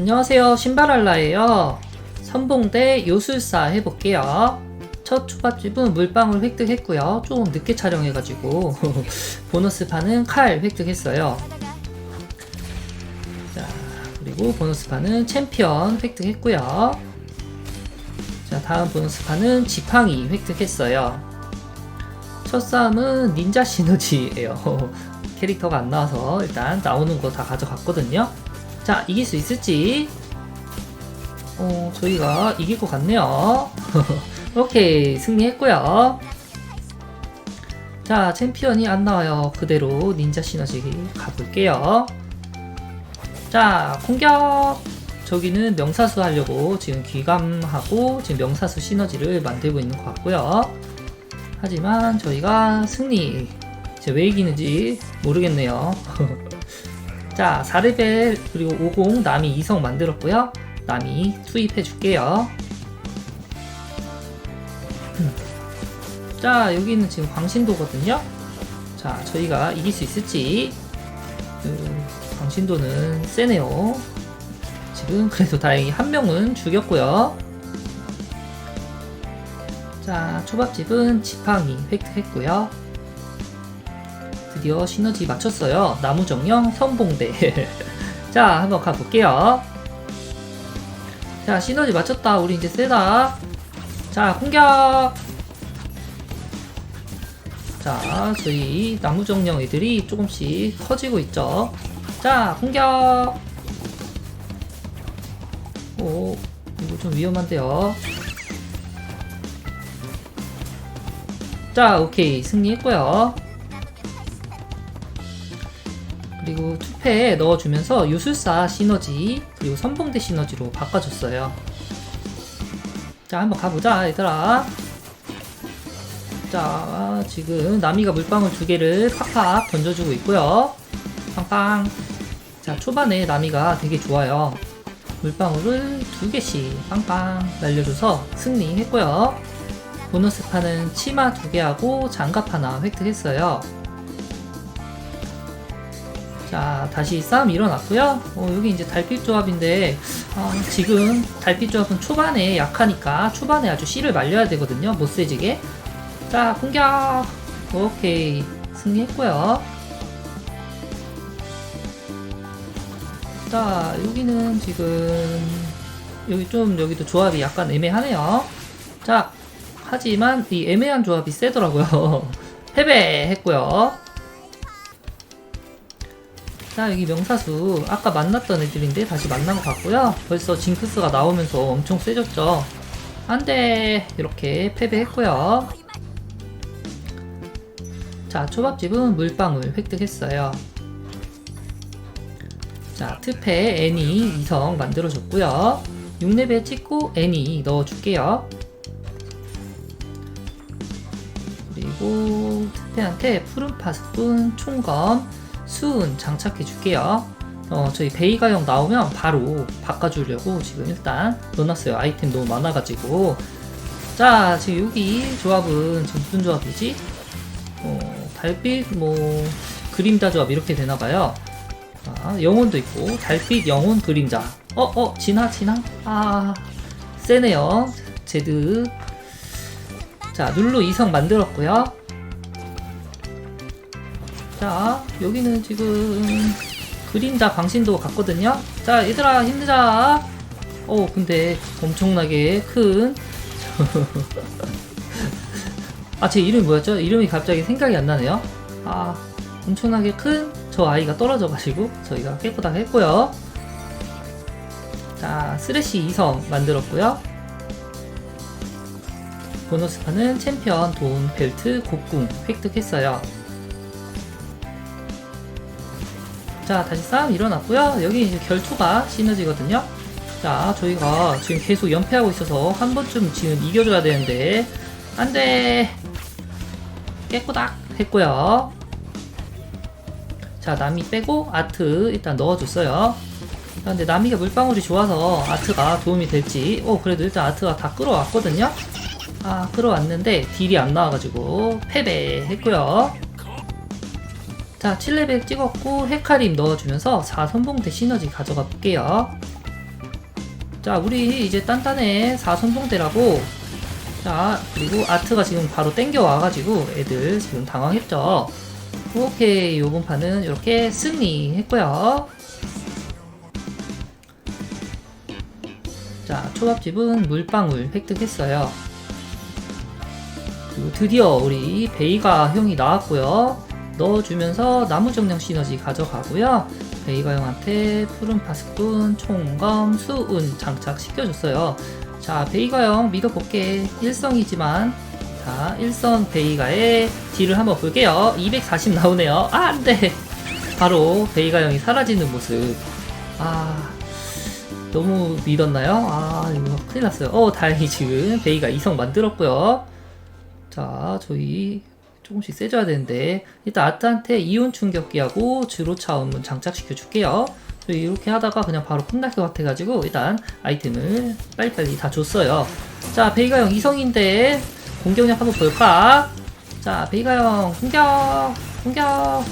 안녕하세요. 신발알라예요. 선봉대 요술사 해볼게요. 첫 초밥집은 물방울 획득했고요. 조금 늦게 촬영해가지고 보너스판은 칼 획득했어요. 자 그리고 보너스판은 챔피언 획득했고요. 자 다음 보너스판은 지팡이 획득했어요. 첫 싸움은 닌자 시너지예요. 캐릭터가 안 나와서 일단 나오는 거 다 가져갔거든요 자 이길 수 있을지. 어 저희가 이길 것 같네요. 오케이 승리했고요. 자 챔피언이 안 나와요. 그대로 닌자 시너지 가볼게요. 자 공격! 저기는 명사수 하려고 지금 귀감하고 지금 명사수 시너지를 만들고 있는 것 같고요. 하지만 저희가 승리. 제가 왜 이기는지 모르겠네요 자 4레벨 그리고 50 남이 2성 만들었고요. 남이 투입해 줄게요. 자 여기는 지금 광신도거든요. 자 저희가 이길 수 있을지. 그, 광신도는 세네요. 지금 그래도 다행히 한 명은 죽였고요. 자 초밥집은 지팡이 획득했고요 드디어 시너지 맞췄어요. 나무정령 선봉대. 자 한번 가볼게요. 자 시너지 맞췄다. 우리 이제 세다. 자 공격! 자 저희 나무정령 애들이 조금씩 커지고 있죠. 자 공격! 오 이거 좀 위험한데요. 자 오케이. 승리했고요 그리고 투패에 넣어주면서 요술사 시너지 그리고 선봉대 시너지로 바꿔줬어요. 자 한번 가보자 얘들아. 자 지금 나미가 물방울 두 개를 팍팍 던져주고 있고요. 빵빵. 자 초반에 나미가 되게 좋아요. 물방울을 두 개씩 빵빵 날려줘서 승리했고요. 보너스 판은 치마 두 개하고 장갑 하나 획득했어요 자 다시 싸움 일어났고요. 어, 여기 이제 달빛 조합인데 아, 지금 달빛 조합은 초반에 약하니까 초반에 아주 씨를 말려야 되거든요 못 세지게. 자 공격! 오케이. 승리했고요. 자 여기는 지금 여기 좀 여기도 조합이 약간 애매하네요. 자 하지만 이 애매한 조합이 세더라고요. 패배했고요 자 여기 명사수. 아까 만났던 애들인데 다시 만난 것 같고요. 벌써 징크스가 나오면서 엄청 세졌죠. 안돼. 이렇게 패배했고요. 자 초밥집은 물방울 획득했어요. 자 트페 애니 2성 만들어줬고요. 6레벨 찍고 애니 넣어줄게요. 그리고 트페한테 푸른 파스푼 총검 수은 장착해 줄게요. 어, 저희 베이가형 나오면 바로 바꿔주려고 지금 일단 넣어놨어요. 아이템 너무 많아가지고. 자, 지금 여기 조합은 지금 무슨 조합이지? 어, 달빛, 뭐, 그림자 조합 이렇게 되나봐요. 아, 영혼도 있고, 달빛, 영혼, 그림자. 어, 어, 진화, 진화? 아, 세네요. 제드. 자, 룰루 2성 만들었고요. 자 여기는 지금 그림자 광신도 같거든요. 자 얘들아 힘내자. 어 근데 엄청나게 큰. 아 제 이름이 뭐였죠? 이름이 갑자기 생각이 안 나네요. 아 엄청나게 큰 저 아이가 떨어져 가지고 저희가 깨끗하게 했고요. 자 쓰레쉬 2성 만들었고요. 보너스판은 챔피언 돈 벨트 곡궁 획득했어요 자 다시 싸움 일어났고요. 여기 이제 결투가 시너지거든요. 자 저희가 지금 계속 연패하고 있어서 한 번쯤 지금 이겨줘야 되는데. 안돼. 깨꼬닥 했고요. 자 나미 빼고 아트 일단 넣어줬어요. 근데 나미가 물방울이 좋아서 아트가 도움이 될지. 오 그래도 일단 아트가 다 끌어왔거든요. 아 끌어왔는데 딜이 안 나와가지고 패배했고요 자 7레벨 찍었고 헤카림 넣어주면서 4선봉대 시너지 가져가 볼게요 자, 우리 이제 단단해. 4선봉대라고. 자, 그리고 아트가 지금 바로 땡겨 와가지고 애들 지금 당황했죠. 오케이, 요번 판은 이렇게 승리했고요. 자, 초밥집은 물방울 획득했어요. 그리고 드디어 우리 베이가 형이 나왔고요. 넣어주면서 나무 정령 시너지 가져가고요. 베이가 형한테 푸른 파스꾼, 총검, 수운 장착시켜줬어요. 자, 베이가 형 믿어볼게. 일성이지만, 자, 일성 베이가의 딜을 한번 볼게요. 240 나오네요. 아, 안 돼! 바로 베이가 형이 사라지는 모습. 아, 너무 믿었나요? 아, 이거 큰일 났어요. 어, 다행히 지금 베이가 이성 만들었고요. 자, 저희 조금씩 세줘야 되는데 일단 아트한테 이온 충격기하고 주로 차음문 장착시켜 줄게요. 이렇게 하다가 그냥 바로 끝날 것 같아가지고 일단 아이템을 빨리빨리 다 줬어요. 자, 베이가 형 이성인데 공격력 한번 볼까? 자, 베이가 형 공격, 공격.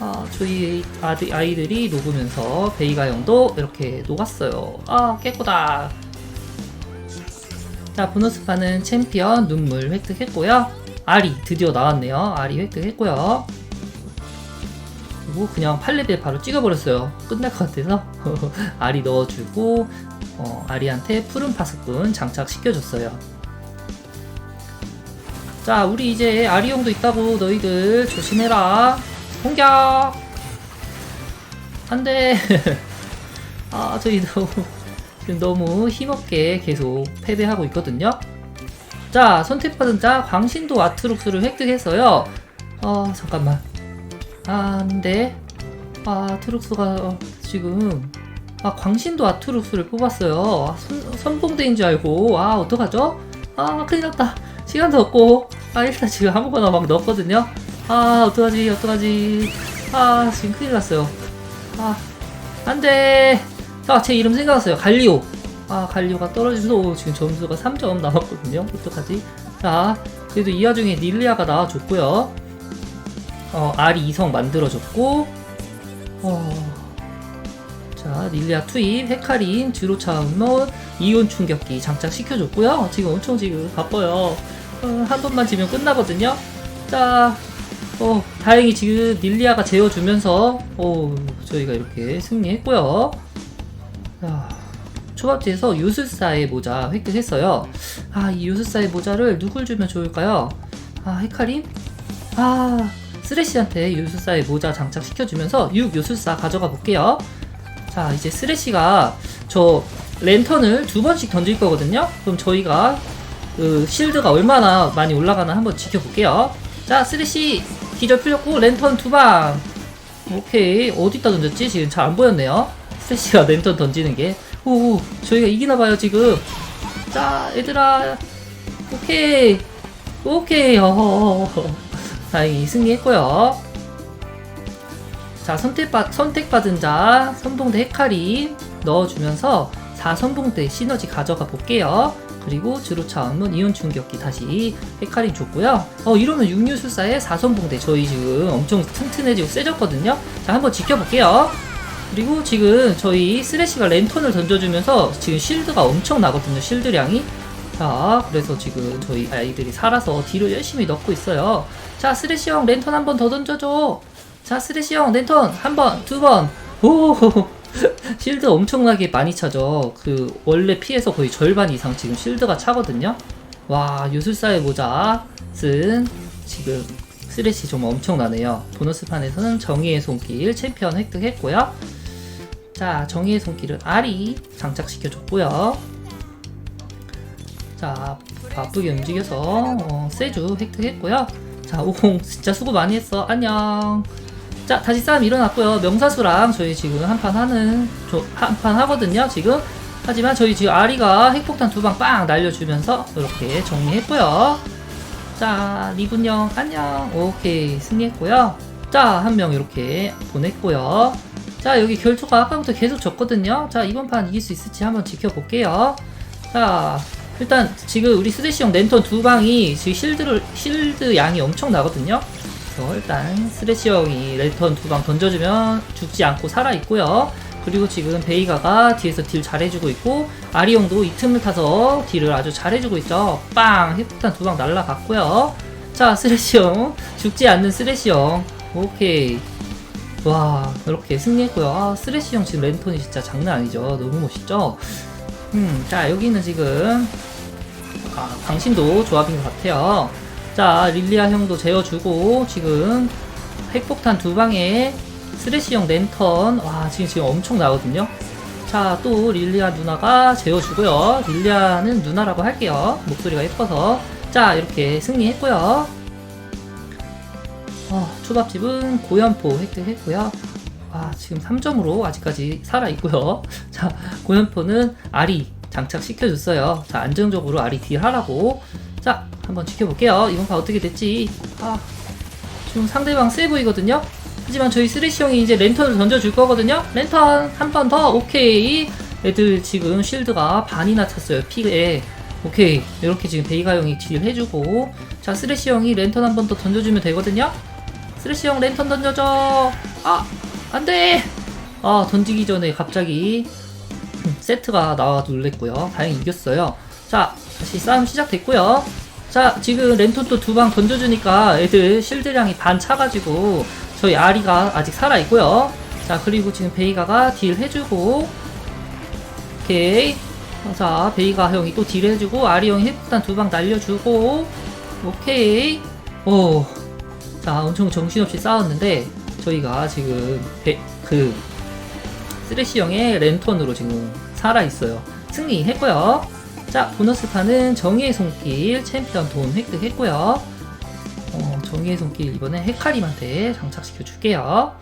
아, 저희 아들, 아이들이 녹으면서 베이가 형도 이렇게 녹았어요. 아, 깨꼬다. 자, 보너스판은 챔피언 눈물 획득했고요. 아리 드디어 나왔네요. 아리 획득했고요. 그리고 그냥 8레벨 바로 찍어버렸어요. 끝날 것 같아서 아리 넣어주고 어, 아리한테 푸른 파스꾼 장착시켜줬어요. 자, 우리 이제 아리용도 있다고 너희들 조심해라. 공격! 안 돼! 아, 저희 너무, 지금 너무 힘없게 계속 패배하고 있거든요. 자, 선택받은 자, 광신도 아트룩스를 획득했어요. 어, 잠깐만. 아, 안 돼. 아, 아트룩스가 지금, 아, 광신도 아트룩스를 뽑았어요. 아, 선, 선봉대인 줄 알고. 아, 어떡하죠? 아, 큰일 났다. 시간도 없고. 아, 일단 지금 아무거나 막 넣었거든요. 아, 어떡하지, 어떡하지. 아, 지금 큰일 났어요. 아, 안 돼. 자, 제 이름 생각났어요. 갈리오. 아, 갈리오가 떨어지면서 지금 점수가 3점 남았거든요. 어떡하지? 자, 그래도 이 와중에 닐리아가 나와줬고요. 어, 알이 2성 만들어줬고, 어, 자, 닐리아 투입, 헤카린, 주로차 음모, 이온 충격기 장착시켜줬고요. 지금 엄청 지금 바빠요. 어, 한 번만 지면 끝나거든요. 자, 어, 다행히 지금 닐리아가 재워주면서, 어, 저희가 이렇게 승리했고요. 자, 초밥지에서 요술사의 모자 획득했어요. 아, 이 요술사의 모자를 누굴 주면 좋을까요? 아, 헤카림? 아, 쓰레쉬한테 요술사의 모자 장착시켜주면서 6 요술사 가져가 볼게요. 자, 이제 쓰레쉬가 저 랜턴을 두 번씩 던질 거거든요? 그럼 저희가 그 실드가 얼마나 많이 올라가나 한번 지켜볼게요. 자, 쓰레쉬 기절 풀렸고 랜턴 두 방. 오케이. 어디다 던졌지? 지금 잘 안 보였네요. 쓰레쉬가 랜턴 던지는 게. 오, 저희가 이기나 봐요, 지금. 자, 얘들아. 오케이. 오케이. 어허. 다행히 승리했고요. 자, 선택받, 선택받은 자, 선봉대 헤카림 넣어주면서 4선봉대 시너지 가져가 볼게요. 그리고 주로차 업문 이온 충격기 다시 헤카림 줬고요. 어, 이러면 6유술사의 4선봉대 저희 지금 엄청 튼튼해지고 세졌거든요. 자, 한번 지켜볼게요. 그리고 지금 저희 쓰레쉬가 랜턴을 던져주면서 지금 실드가 엄청 나거든요. 실드량이. 자, 그래서 지금 저희 아이들이 살아서 딜을 열심히 넣고 있어요. 자, 쓰레쉬 형 랜턴 한 번 더 던져줘. 자, 쓰레쉬 형 랜턴 한 번, 두 번. 오, 실드 엄청나게 많이 차죠. 그 원래 피해서 거의 절반 이상 지금 실드가 차거든요. 와, 요술사의 모자 쓴 지금 쓰레쉬 정말 엄청나네요. 보너스 판에서는 정의의 손길 챔피언 획득했고요. 자, 정의의 손길은 알이 장착시켜줬고요. 자, 바쁘게 움직여서 어, 세주 획득했고요. 자, 오공 진짜 수고 많이 했어. 안녕. 자, 다시 싸움 일어났고요. 명사수랑 저희 지금 한 판 하는 한 판 하거든요. 지금. 하지만 저희 지금 아리가 핵폭탄 두 방 빵 날려주면서 이렇게 정리했고요. 자, 리분형 안녕. 오케이 승리했고요. 자, 한 명 이렇게 보냈고요. 자, 여기 결투가 아까부터 계속 졌거든요. 자, 이번 판 이길 수 있을지 한번 지켜볼게요. 자, 일단 지금 우리 스레시형 랜턴 두 방이 지금 실드를 실드 양이 엄청 나거든요. 그래서 일단 스레시 형이 랜턴 두 방 던져주면 죽지 않고 살아 있고요. 그리고 지금 베이가가 뒤에서 딜 잘해주고 있고 아리 형도 이 틈을 타서 딜을 아주 잘해주고 있죠. 빵! 핵폭탄 두 방 날라갔고요. 자 쓰레쉬 형 죽지 않는 쓰레쉬 형 오케이 와 이렇게 승리했고요. 아, 쓰레쉬 형 지금 랜턴이 진짜 장난 아니죠. 너무 멋있죠. 음, 자 여기는 지금 아, 당신도 조합인 것 같아요. 자, 릴리아 형도 재워주고, 지금 핵폭탄 두 방에 스레시형 랜턴, 와, 지금 지금 엄청 나거든요. 자, 또 릴리아 누나가 재워주고요. 릴리아는 누나라고 할게요. 목소리가 예뻐서. 자, 이렇게 승리했고요. 어, 초밥집은 고연포 획득했고요. 아, 지금 3점으로 아직까지 살아있고요. 자, 고연포는 알이 장착시켜줬어요. 자, 안정적으로 알이 딜하라고. 자, 한번 지켜볼게요. 이번 판 어떻게 됐지? 아, 지금 상대방 세 보이거든요? 하지만 저희 쓰레쉬 형이 이제 랜턴을 던져줄 거거든요? 랜턴 한 번 더, 오케이. 애들 지금 쉴드가 반이나 찼어요, 피에. 오케이. 이렇게 지금 베이가 형이 딜 해주고. 자, 쓰레쉬 형이 랜턴 한 번 더 던져주면 되거든요? 쓰레쉬 형 랜턴 던져줘! 아! 안 돼! 아, 던지기 전에 갑자기 세트가 나와 놀랬고요. 다행히 이겼어요. 자, 다시 싸움 시작됐고요. 자, 지금 랜턴 또 두 방 던져주니까 애들 실드량이 반 차가지고 저희 아리가 아직 살아있고요. 자, 그리고 지금 베이가가 딜 해주고 오케이. 자, 베이가 형이 또 딜 해주고 아리 형이 핵폭탄 두 방 날려주고 오케이. 오. 자, 엄청 정신없이 싸웠는데 저희가 지금 베, 그 쓰레쉬 형의 랜턴으로 지금 살아있어요. 승리했고요. 자, 보너스 판은 정의의 손길 챔피언 돈 획득했고요. 어, 정의의 손길 이번에 헤카림한테 장착시켜 줄게요.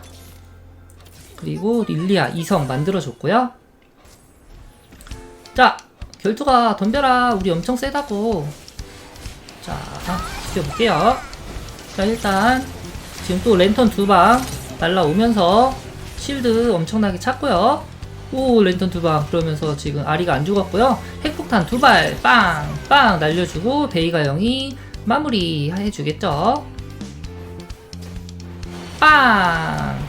그리고 릴리아 이성 만들어줬고요. 자, 결투가 덤벼라. 우리 엄청 세다고. 자, 지켜볼게요. 자, 일단 지금 또 랜턴 두 방 날라오면서 실드 엄청나게 찼고요. 오 랜턴 두 방 그러면서 지금 아리가 안 죽었고요. 핵폭탄 두 발 빵 빵 날려주고 베이가 형이 마무리 해주겠죠. 빵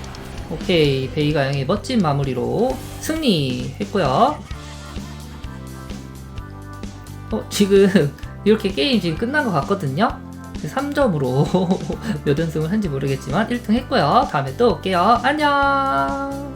오케이 베이가 형이 멋진 마무리로 승리했고요. 어 지금 이렇게 게임 지금 끝난 것 같거든요. 3점으로 몇 연승을 한지 모르겠지만 1등 했고요. 다음에 또 올게요. 안녕.